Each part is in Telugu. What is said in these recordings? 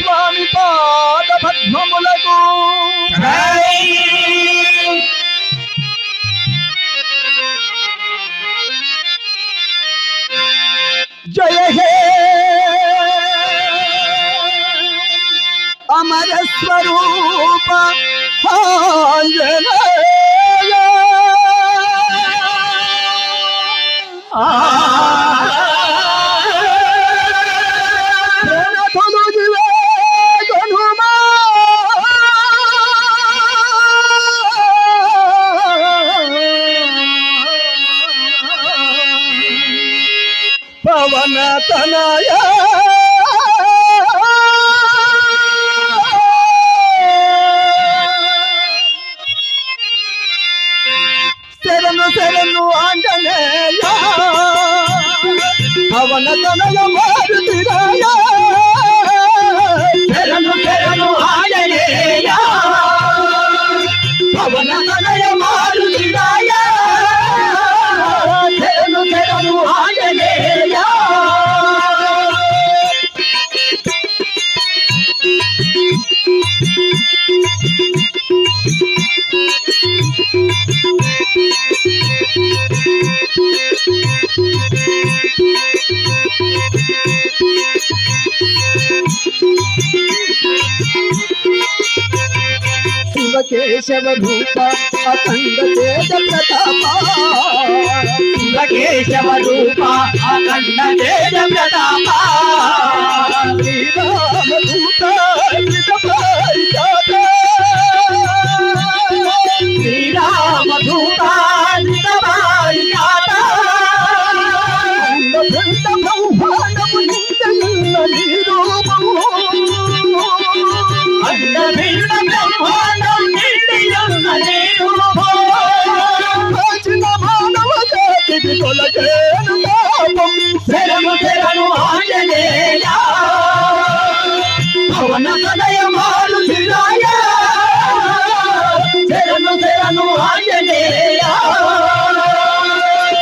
స్వామి పాద పద్మములకు జయ హే అమర స్వరూప ఆ పవన తనయ శివకేశవ రూప అఖండ తేజ ప్రతాప. కేశవ రూప అఖండ తేజ ప్రతాప. శ్రీరామ దూత ఆంజనేయ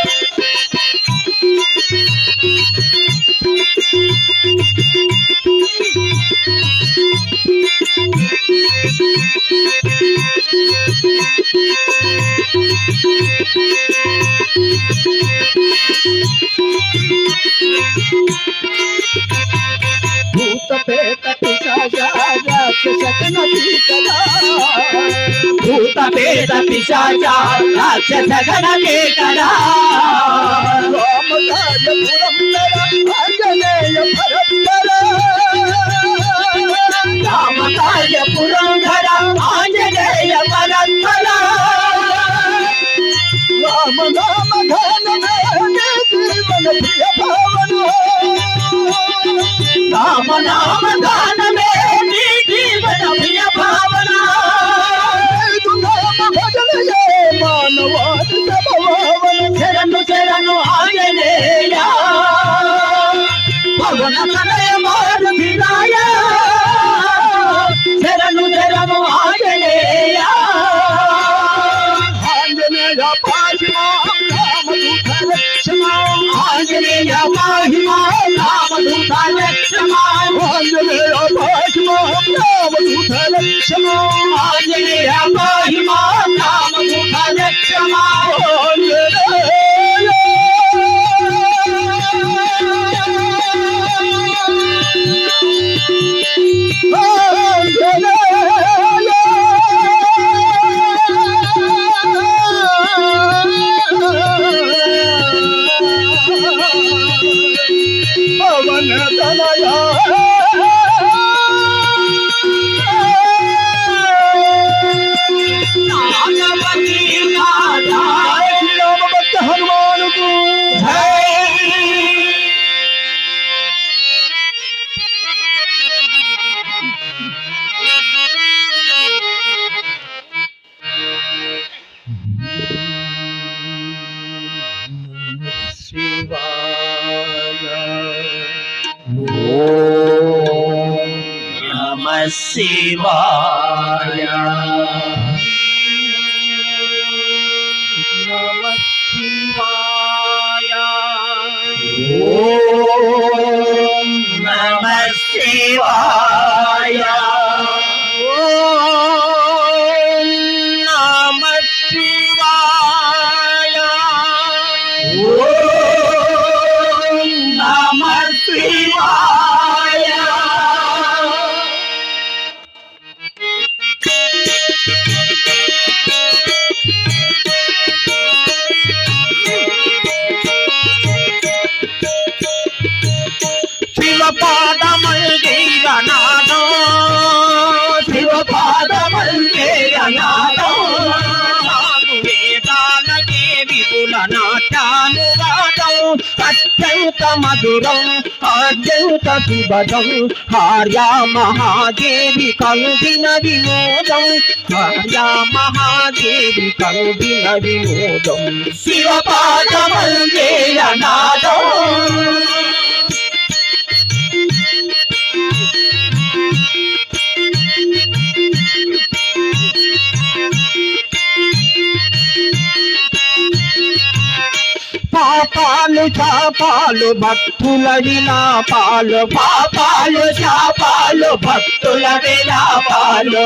భూత పేత పిశాచ రాక్షస కనీకరా భూత పేద పిశాచ రాక్షస గణ కేకరా రామకాయ పురంధర ఆంజనేయ రామ నామ గానమే నీ శరణు శరణు ఆంజనేయ. ఆంజనేయ పాహిమా రామదూత లక్ష్మా ఆంజనేయ పాహిమా నమ శివాయ నమ శివాయ మధురం అత్యంత శుభదం హార్యా మహాదేవి కలుగిన వినోదం. హార్యా మహాదేవి కలుగిన వినోదం. శివపాదమందేయ నాదం. పాపాలు చాపాలు భక్తుల విలాపాలు పాపాలు చాపాలు భక్తుల విలాపాలు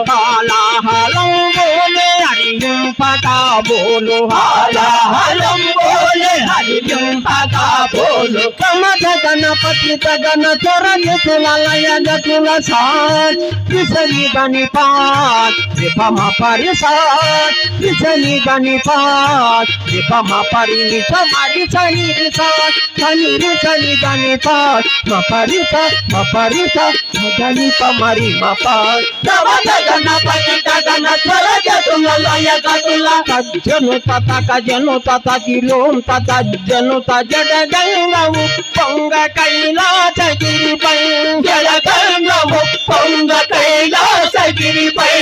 హాలాహలంబోలే అరియుంపగా బోలు హాలాహలం బోలే హరియుంపగా బోలు సమద గణపతి తగన చొరజతుల లయ జతుల సాట్ విసలి గని పాట్ విపమ పరిసాట్ విసలి గని పాట్ విపమ పరినిత మరిసని రిసాట్ సని సని గని పాట్ మ పరిస మ పరిస గని మరి మ పాట్ నవద గణపతి గగన స్వర జతుల లయ గతుల. కజ్జను తత కజను తత కిలోం తత జను తజడ గంగ ఉప్పొంగ కైలాసగిరిపై జలగంగము పొంగ కైలాసగిరిపై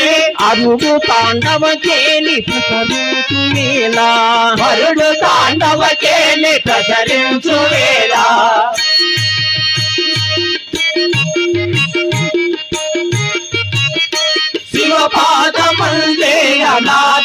అరుగు తాండవ కేలి ప్రసరించు వేళ. వరుడు తాండవకేని ప్రసరించు వేళ. శివపాదమందే అనా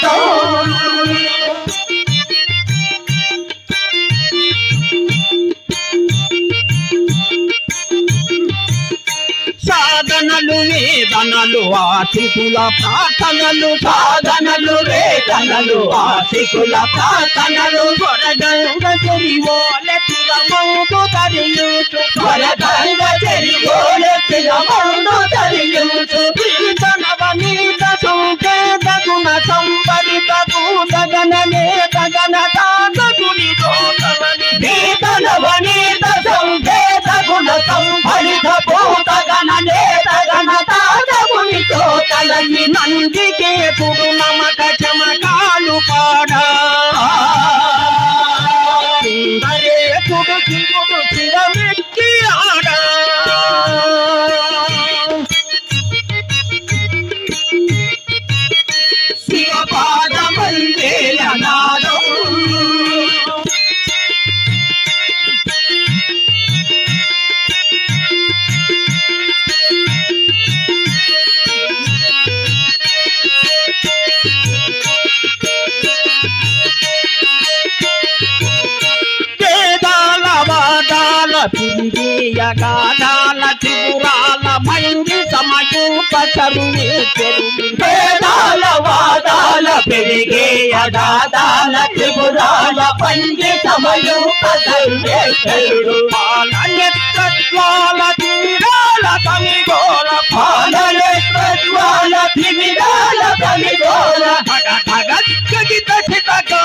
సాధనలు వేదనలు ఆతిథుల ప్రార్థనలు సాధనలు వేదనలు ఆశికుల ప్రార్థనలు త్వరగంగ చెరివోలె తిరమందు తరియుచు వరదంగ చెరిగోలెత్తిన మండు తరియుచు నవనీత సంకేత గుణ సంపరిత భూత గణనే గగన తాతగుని గుణితో నీతనవనీత సంకేత నందికే పుడు నమక పిరిగేయగాడాల త్రిపురాల భంగి సమయూప చరువే వేదాల వాదాల పెరిగే అదాదాల త్రిపురాల పంది సమయం సర్వేశ్వరుడు పాలనెత్రత్వాల తీరాల తమిగోల పాలనేత్రజ్వాల తిమిరాల కలిగోల భగ భగద్గీత చితకాన్ సదా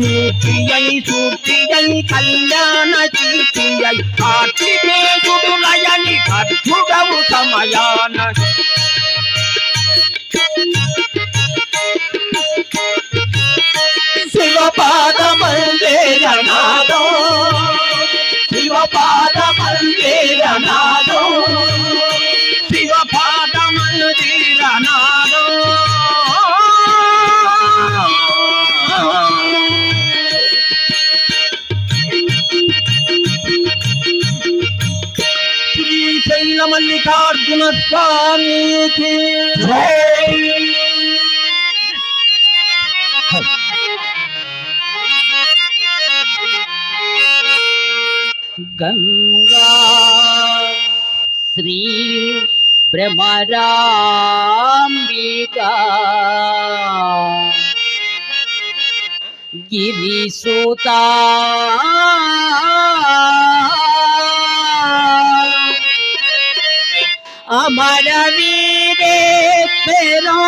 మూర్తియై సూర్తియై కళ్యాణ కీర్తియై కార్తికేయుడు లయని భద్రుడవు సమయాన. శివపాదమందేయ నాదం శివపాదమందేయ कृष्ण स्वामी की गंगा श्री ब्रहराबिका गिरी सोता আমার রে ফেরো।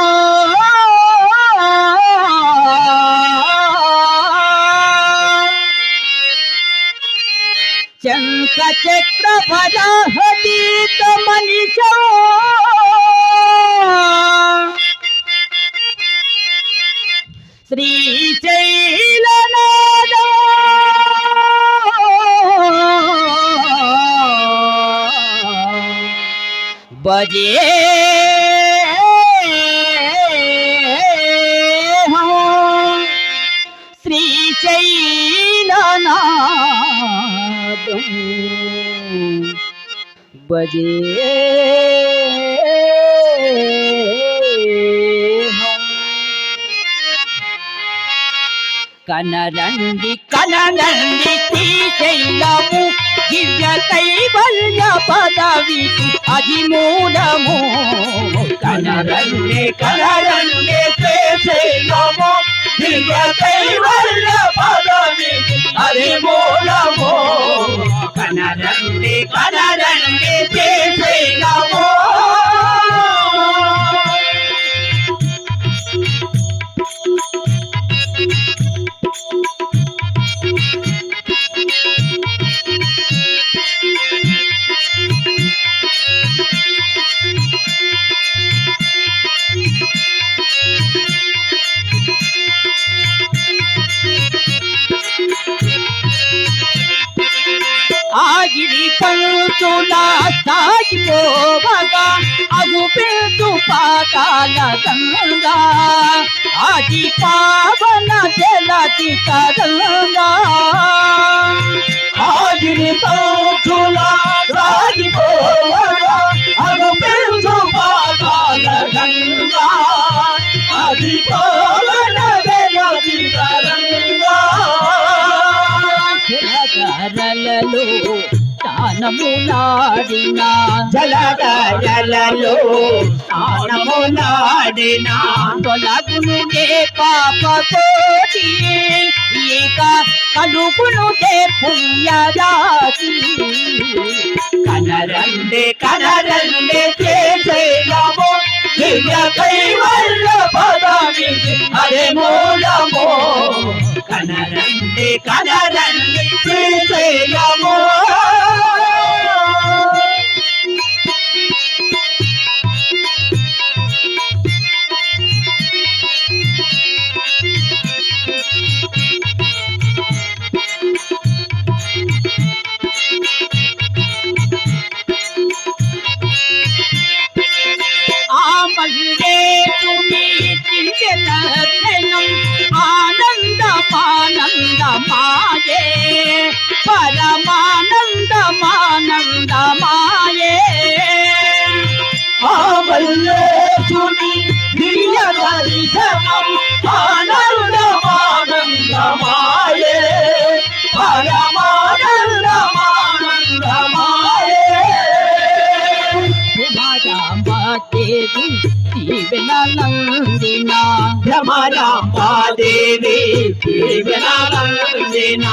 চঙ্কা চক্র ভরা হতি তো মনীষ। భజే శ్రీశైలనాథం భజే కనరండి కనరండి శ్రీశైలము దివ్య కైవల్య పదవికి అది మూలము కనరండి కనరండి చేసేయము దివ్య కైవల్య పదవి అది మూలము కనరండి కనరండి చేసేయము ఆగిరి పంతుల సాగిపోవగా అగు పేరు పాతాల గంగా ఆది పావన జలతి తరంగా ఆగిరి తోచుల తానములాడిన జలధరలలో స్నానములాడిన తొలగునుడే పాప కోటి ఇక కలుగునుడే పుణ్యరాతి కనరండే కనరండే చేసేయము దివ్య కైవల్ల పదవి అరే మూలము. కనరండే కనరండే చేసేయము. ఆమల్లేశుని దివ్య దర్శనం ఆనందమానందమాయే పరమానందమాయే దేవి దీవెనందిన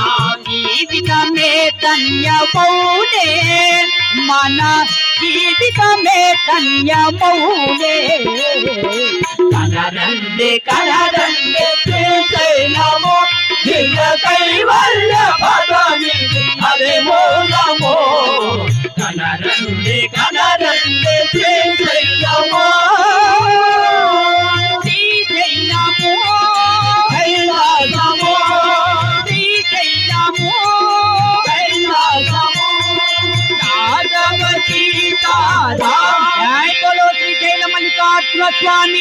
జీవితమే ధన్యమౌనే. మన జీవితమే కన్యమౌలే. కలరండి కలరండి శ్రీశైలము దివ్య కైవల్య పదవి అదే మూలము. కలరండి కలర Atlatlan